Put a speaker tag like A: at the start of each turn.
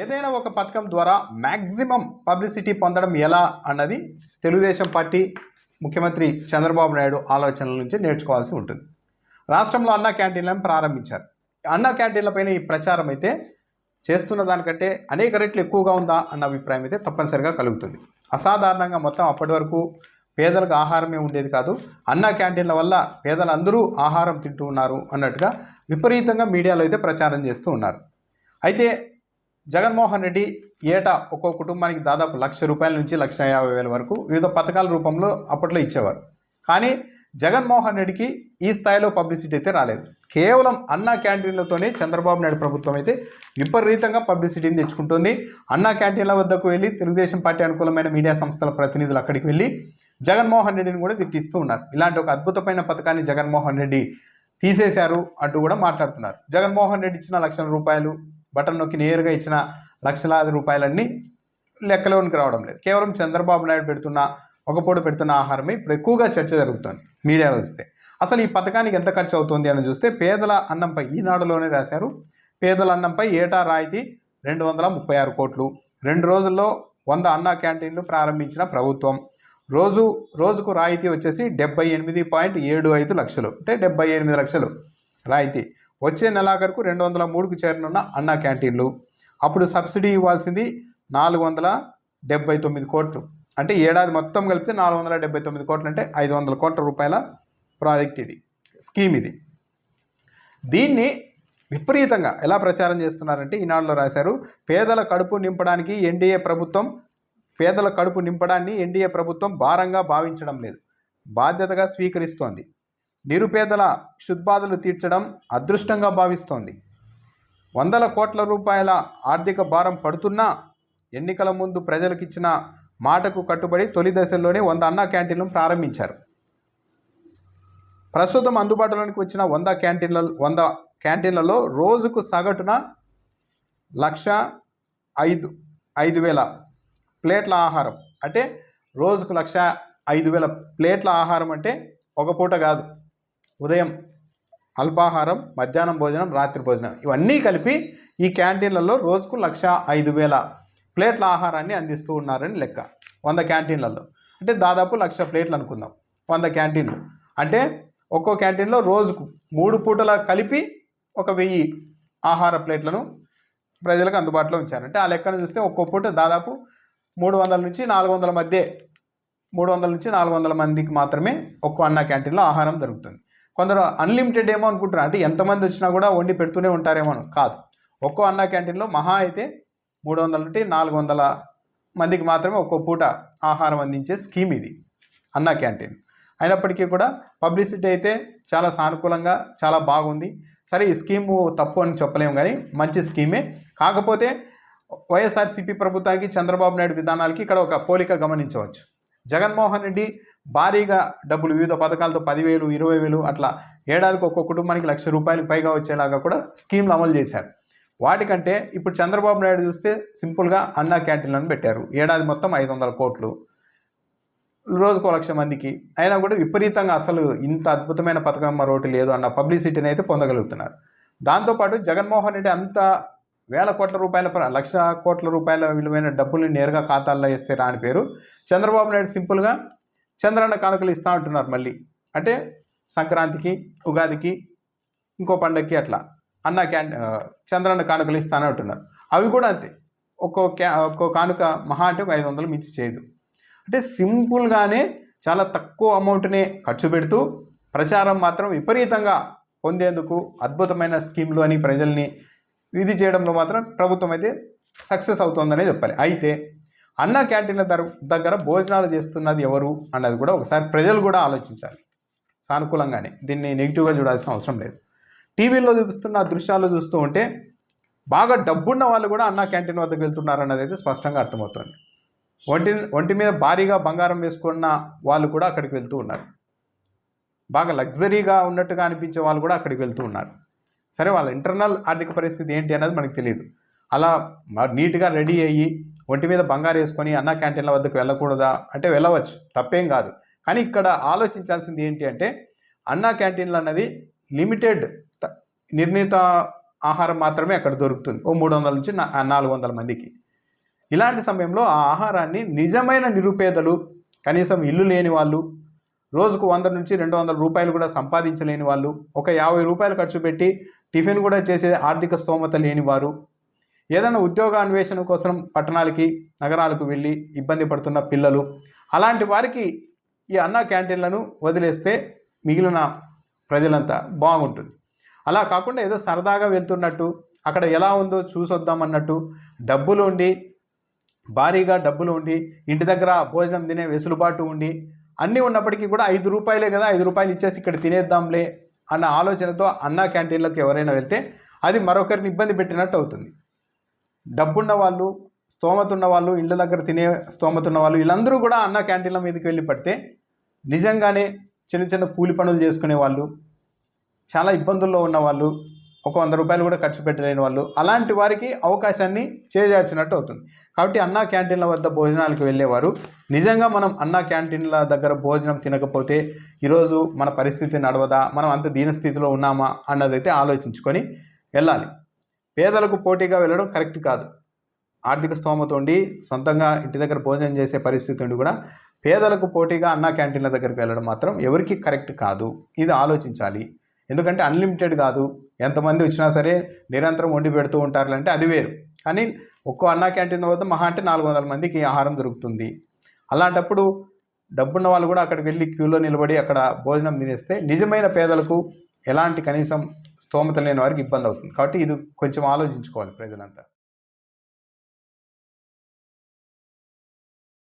A: ఏదైనా ఒక పథకం ద్వారా మ్యాక్సిమం పబ్లిసిటీ పొందడం ఎలా అన్నది తెలుగుదేశం పార్టీ ముఖ్యమంత్రి చంద్రబాబు నాయుడు ఆలోచనల నుంచి నేర్చుకోవాల్సి ఉంటుంది. రాష్ట్రంలో అన్నా క్యాంటీన్లను ప్రారంభించారు. అన్న క్యాంటీన్లపైన ఈ ప్రచారం అయితే చేస్తున్న దానికంటే అనేక రెట్లు ఎక్కువగా ఉందా అన్న అభిప్రాయం అయితే తప్పనిసరిగా కలుగుతుంది. అసాధారణంగా మొత్తం అప్పటి వరకు పేదలకు ఆహారమే ఉండేది కాదు అన్న క్యాంటీన్ల వల్ల పేదలందరూ ఆహారం తింటూ ఉన్నారు అన్నట్టుగా విపరీతంగా మీడియాలో అయితే ప్రచారం చేస్తూ ఉన్నారు. అయితే జగన్మోహన్ రెడ్డి ఏటా ఒక్కో కుటుంబానికి దాదాపు లక్ష రూపాయల నుంచి లక్ష యాభై వేల వరకు వివిధ పథకాల రూపంలో అప్పట్లో ఇచ్చేవారు. కానీ జగన్మోహన్ రెడ్డికి ఈ స్థాయిలో పబ్లిసిటీ అయితే రాలేదు. కేవలం అన్నా క్యాంటీన్లతోనే చంద్రబాబు నాయుడు ప్రభుత్వం అయితే విపరీతంగా పబ్లిసిటీని తెచ్చుకుంటుంది. అన్న క్యాంటీన్ల వద్దకు వెళ్ళి తెలుగుదేశం పార్టీ అనుకూలమైన మీడియా సంస్థల ప్రతినిధులు అక్కడికి వెళ్ళి జగన్మోహన్ రెడ్డిని కూడా తిట్టిస్తూ ఉన్నారు. ఇలాంటి ఒక అద్భుతమైన పథకాన్ని జగన్మోహన్ రెడ్డి తీసేశారు అంటూ కూడా మాట్లాడుతున్నారు. జగన్మోహన్ రెడ్డి ఇచ్చిన లక్షల రూపాయలు బటన్ నొక్కి నేరుగా ఇచ్చిన లక్షలాది రూపాయలన్నీ లెక్కలోనికి రావడం లేదు. కేవలం చంద్రబాబు నాయుడు పెడుతున్న ఒక పూట పెడుతున్న ఆహారమే ఇప్పుడు ఎక్కువగా చర్చ జరుగుతుంది మీడియాలో చూస్తే అసలు ఈ పథకానికి ఎంత ఖర్చు అవుతుంది అని చూస్తే పేదల అన్నంపై ఈనాడులోనే రాశారు. పేదల అన్నంపై ఏటా రాయితీ రెండు వందల ముప్పై ఆరు కోట్లు. రెండు రోజుల్లో వంద అన్న క్యాంటీన్లు ప్రారంభించిన ప్రభుత్వం. రోజు రోజుకు రాయితీ వచ్చేసి డెబ్బై ఎనిమిది పాయింట్ ఏడు ఐదు లక్షలు. అంటే డెబ్బై ఎనిమిది లక్షలు రాయితీ. వచ్చే నెలాఖరుకు రెండు వందల మూడుకు చేరనున్న అన్న క్యాంటీన్లు. అప్పుడు సబ్సిడీ ఇవ్వాల్సింది నాలుగు వందల డెబ్బై తొమ్మిది కోట్లు. అంటే ఏడాది మొత్తం కలిపితే నాలుగు వందల డెబ్బై తొమ్మిది కోట్లు అంటే ఐదు వందల కోట్ల రూపాయల ప్రాజెక్ట్ ఇది స్కీమ్ ఇది. దీన్ని విపరీతంగా ఎలా ప్రచారం చేస్తున్నారంటే ఈనాడులో రాశారు పేదల కడుపు నింపడానికి ఎన్డీఏ ప్రభుత్వం పేదల కడుపు నింపడాన్ని ఎన్డీఏ ప్రభుత్వం భారంగా భావించడం లేదు. బాధ్యతగా స్వీకరిస్తోంది. నిరుపేదల క్షుద్బాధలు తీర్చడం అదృష్టంగా భావిస్తోంది. వందల కోట్ల రూపాయల ఆర్థిక భారం పడుతున్నా ఎన్నికల ముందు ప్రజలకు ఇచ్చిన మాటకు కట్టుబడి తొలి దశల్లోనే వంద అన్నా క్యాంటీన్లను ప్రారంభించారు. ప్రస్తుతం అందుబాటులోనికి వచ్చిన వంద క్యాంటీన్ల వంద క్యాంటీన్లలో రోజుకు సగటున లక్ష ఐదు ఐదు వేల ప్లేట్ల ఆహారం. అంటే రోజుకు లక్ష ఐదు వేల ప్లేట్ల ఆహారం అంటే ఒక పూట కాదు. ఉదయం అల్పాహారం మధ్యాహ్నం భోజనం రాత్రి భోజనం. ఇవన్నీ కలిపి ఈ క్యాంటీన్లలో రోజుకు లక్ష ఐదు వేల ప్లేట్ల ఆహారాన్ని అందిస్తూ ఉన్నారని లెక్క. వంద క్యాంటీన్లలో. అంటే దాదాపు లక్ష ప్లేట్లు అనుకుందాం. వంద క్యాంటీన్లు. అంటే ఒక్కో క్యాంటీన్లో రోజుకు మూడు పూటల కలిపి ఒక వెయ్యి ఆహార ప్లేట్లను ప్రజలకు అందుబాటులో ఉంచారు అంటే ఆ లెక్కను చూస్తే ఒక్కో పూట దాదాపు మూడు వందల నుంచి నాలుగు వందల మధ్య మూడు వందల నుంచి నాలుగు వందల మందికి మాత్రమే ఒక్కో అన్న క్యాంటీన్లో ఆహారం దొరుకుతుంది. కొందరు అన్లిమిటెడ్ ఏమో అనుకుంటున్నారు. అంటే ఎంతమంది వచ్చినా కూడా వండి పెడుతూనే ఉంటారేమో అని. కాదు. ఒక్కో అన్న క్యాంటీన్లో మహా అయితే మూడు వందల నుండి నాలుగు వందల మందికి మాత్రమే ఒక్కో పూట ఆహారం అందించే స్కీమ్ ఇది. అన్న క్యాంటీన్. అయినప్పటికీ కూడా పబ్లిసిటీ అయితే చాలా సానుకూలంగా చాలా బాగుంది. సరే ఈ స్కీము తప్పు అని చెప్పలేము కానీ మంచి స్కీమే. కాకపోతే వైఎస్ఆర్సీపీ ప్రభుత్వానికి చంద్రబాబు నాయుడు విధానాలకి ఇక్కడ ఒక పోలిక గమనించవచ్చు. జగన్మోహన్ రెడ్డి భారీగా డబ్బులు వివిధ పథకాలతో పదివేలు ఇరవై వేలు అట్లా ఏడాదికి ఒక్కొక్క కుటుంబానికి లక్ష రూపాయలకు పైగా వచ్చేలాగా కూడా స్కీమ్లు అమలు చేశారు. వాటికంటే ఇప్పుడు చంద్రబాబు నాయుడు చూస్తే సింపుల్గా అన్నా క్యాంటీన్లను పెట్టారు. ఏడాది మొత్తం ఐదు వందల కోట్లు. రోజుకో లక్ష మందికి. అయినా కూడా విపరీతంగా అసలు ఇంత అద్భుతమైన పథకం మరొకటి లేదు అన్న పబ్లిసిటీని అయితే పొందగలుగుతున్నారు. దాంతోపాటు జగన్మోహన్ రెడ్డి అంత వేల కోట్ల రూపాయల లక్ష కోట్ల రూపాయల విలువైన డబ్బుల్ని నేరుగా ఖాతాల్లో వేస్తే రాని పేరు. చంద్రబాబు నాయుడు సింపుల్గా చంద్రన్న కానుకలు ఇస్తా ఉంటున్నారు మళ్ళీ. అంటే సంక్రాంతికి ఉగాదికి ఇంకో పండగకి అట్లా. అన్న క్యాన్ చంద్రాన్న చంద్రన్న కానుకలు ఇస్తానే ఉంటున్నారు. అవి కూడా అంతే. ఒక్కో క్యా ఒక్కో కానుక మహా అంటే ఒక ఐదు వందలు మించి చేయదు. అంటే సింపుల్గానే చాలా తక్కువ అమౌంట్నే ఖర్చు పెడుతూ ప్రచారం మాత్రం విపరీతంగా పొందేందుకు అద్భుతమైన స్కీమ్లు అని ప్రజల్ని ఇది చేయడంలో మాత్రం ప్రభుత్వం అయితే సక్సెస్ అవుతుందనే చెప్పాలి. అయితే అన్న క్యాంటీన్ల దగ్గర భోజనాలు చేస్తున్నది ఎవరు అన్నది కూడా ఒకసారి ప్రజలు కూడా ఆలోచించాలి. సానుకూలంగానే దీన్ని నెగిటివ్గా చూడాల్సిన అవసరం లేదు. టీవీలో చూపిస్తున్న దృశ్యాలు చూస్తూ ఉంటే బాగా డబ్బున్న వాళ్ళు కూడా అన్న క్యాంటీన్ వద్దకు వెళ్తున్నారు అన్నది అయితే స్పష్టంగా అర్థమవుతుంది. ఒంటి ఒంటి మీద భారీగా బంగారం వేసుకున్న వాళ్ళు కూడా అక్కడికి వెళ్తూ ఉన్నారు. బాగా లగ్జరీగా ఉన్నట్టుగా అనిపించే వాళ్ళు కూడా అక్కడికి వెళ్తూ ఉన్నారు. సరే వాళ్ళ ఇంటర్నల్ ఆర్థిక పరిస్థితి ఏంటి అనేది మనకు తెలియదు అలా నీట్గా రెడీ అయ్యి ఒంటి మీద బంగారు వేసుకొని అన్న క్యాంటీన్ల వద్దకు వెళ్ళకూడదా? అంటే వెళ్ళవచ్చు తప్పేం కాదు. కానీ ఇక్కడ ఆలోచించాల్సింది ఏంటి అంటే అన్నా క్యాంటీన్లు అన్నది లిమిటెడ్ నిర్ణీత ఆహారం మాత్రమే అక్కడ దొరుకుతుంది. ఓ మూడు వందల నుంచి నాలుగు వందల మందికి. ఇలాంటి సమయంలో ఆ ఆహారాన్ని నిజమైన నిరుపేదలు కనీసం ఇల్లు లేని వాళ్ళు రోజుకు వంద నుంచి రెండు వందల రూపాయలు కూడా సంపాదించలేని వాళ్ళు ఒక యాభై రూపాయలు ఖర్చు పెట్టి టిఫిన్ కూడా చేసే ఆర్థిక స్తోమత లేని వారు ఏదైనా ఉద్యోగ అన్వేషణ కోసం పట్టణాలకి నగరాలకు వెళ్ళి ఇబ్బంది పడుతున్న పిల్లలు అలాంటి వారికి ఈ అన్న క్యాంటీన్లను వదిలేస్తే మిగిలిన ప్రజలంతా బాగుంటుంది. అలా కాకుండా ఏదో సరదాగా వెళ్తున్నట్టు అక్కడ ఎలా ఉందో చూసొద్దాం అన్నట్టు డబ్బులు ఉండి భారీగా డబ్బులు ఉండి ఇంటి దగ్గర భోజనం తినే వెసులుబాటు ఉండి అన్నీ ఉన్నప్పటికీ కూడా ఐదు రూపాయలే కదా ఐదు రూపాయలు ఇచ్చేసి ఇక్కడ తినేద్దాంలే అన్న ఆలోచనతో అన్నా క్యాంటీన్లోకి ఎవరైనా వెళ్తే అది మరొకరిని ఇబ్బంది పెట్టినట్టు అవుతుంది. డబ్బున్న వాళ్ళు స్తోమత ఉన్న వాళ్ళు ఇళ్ళ దగ్గర తినే స్తోమత ఉన్న వాళ్ళు వీళ్ళందరూ కూడా అన్న క్యాంటీన్ల మీదకి వెళ్ళి పడితే నిజంగానే చిన్న చిన్న కూలి పనులు చేసుకునే వాళ్ళు చాలా ఇబ్బందుల్లో ఉన్న వాళ్ళు ఒక వంద రూపాయలు కూడా ఖర్చు పెట్టలేని వాళ్ళు అలాంటి వారికి అవకాశాన్ని చేజార్చినట్టు అవుతుంది. కాబట్టి అన్నా క్యాంటీన్ల వద్ద భోజనాలకు వెళ్ళేవారు. నిజంగా మనం అన్నా క్యాంటీన్ల దగ్గర భోజనం తినకపోతే ఈరోజు మన పరిస్థితి నడవదా? మనం అంత దీనస్థితిలో ఉన్నామా? అన్నదైతే ఆలోచించుకొని వెళ్ళాలి. పేదలకు పోటీగా వెళ్ళడం కరెక్ట్ కాదు. ఆర్థిక స్తోమత ఉండి సొంతంగా ఇంటి దగ్గర భోజనం చేసే పరిస్థితి ఉండి కూడా పేదలకు పోటీగా అన్నా క్యాంటీన్ల దగ్గరికి వెళ్ళడం మాత్రం ఎవరికి కరెక్ట్ కాదు. ఇది ఆలోచించాలి. ఎందుకంటే అన్లిమిటెడ్ కాదు. ఎంతమంది వచ్చినా సరే నిరంతరం వండి పెడుతూ ఉంటారంటే అది వేరు. కానీ ఒక్కో అన్నా క్యాంటీన్ వద్ద మహా అంటే నాలుగు వందల మందికి ఆహారం దొరుకుతుంది. అలాంటప్పుడు డబ్బున్న వాళ్ళు కూడా అక్కడికి వెళ్ళి క్యూలో నిలబడి అక్కడ భోజనం తినేస్తే నిజమైన పేదలకు ఎలాంటి కనీసం స్తోమత లేని వారికి ఇబ్బంది అవుతుంది. కాబట్టి ఇది కొంచెం ఆలోచించుకోవాలి ప్రజలంతా.